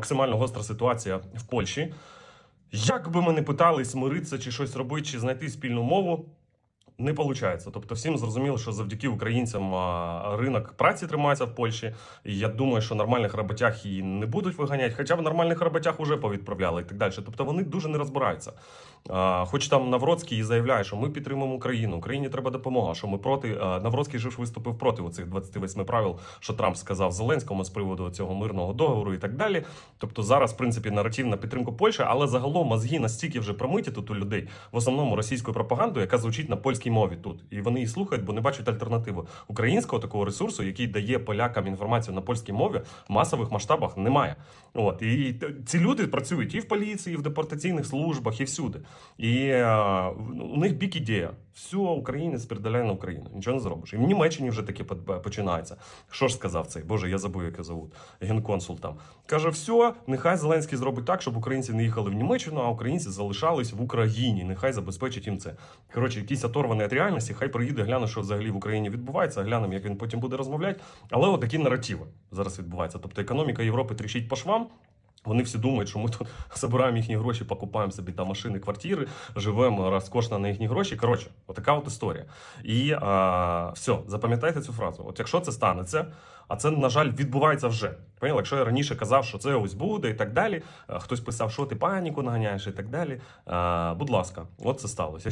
максимально гостра ситуація в Польщі. Як би ми не питались миритися чи щось робити, чи знайти спільну мову, не виходить. Тобто, всім зрозуміло, що завдяки українцям ринок праці тримається в Польщі. І я думаю, що нормальних роботяг і не будуть виганяти, хоча в нормальних роботяг вже повідправляли і так далі. Тобто вони дуже не розбираються. Хоч там Навроцький і заявляє, що ми підтримуємо Україну, Україні треба допомога. Що ми проти Навроцький ж виступив проти оцих 28 правил, що Трамп сказав Зеленському з приводу цього мирного договору і так далі. Тобто зараз, в принципі, наратив на підтримку Польщі, але загалом мозги настільки вже промиті тут у людей, в основному російською пропагандою, яка звучить на польській мові тут, і вони її слухають, бо не бачать альтернативу українського такого ресурсу, який дає полякам інформацію на польській мові, в масових масштабах немає. От і ці люди працюють і в поліції, і в депортаційних службах, і всюди. І е, у них бік ідея. Все, українець передаляє на Україну. Нічого не зробиш. І в Німеччині вже таке починається. Що ж сказав цей? Боже, я забув, як його зовут. Генконсул там. Каже: все, нехай Зеленський зробить так, щоб українці не їхали в Німеччину, а українці залишались в Україні. Нехай забезпечить їм це. Коротше, якийсь оторваний від реальності, хай приїде, гляне, що взагалі в Україні відбувається, глянемо, як він потім буде розмовляти. Але от такі наративи зараз відбуваються. Тобто економіка Європи тріщить по швам. Вони всі думають, що ми тут забираємо їхні гроші, покупаємо собі там машини, квартири, живемо розкошно на їхні гроші. Коротше, отака от історія. І а, все, запам'ятайте цю фразу. От якщо це станеться, а це, на жаль, відбувається вже. Поняли? Якщо я раніше казав, що це ось буде і так далі, хтось писав, що ти паніку наганяєш і так далі. А, будь ласка, от це сталося.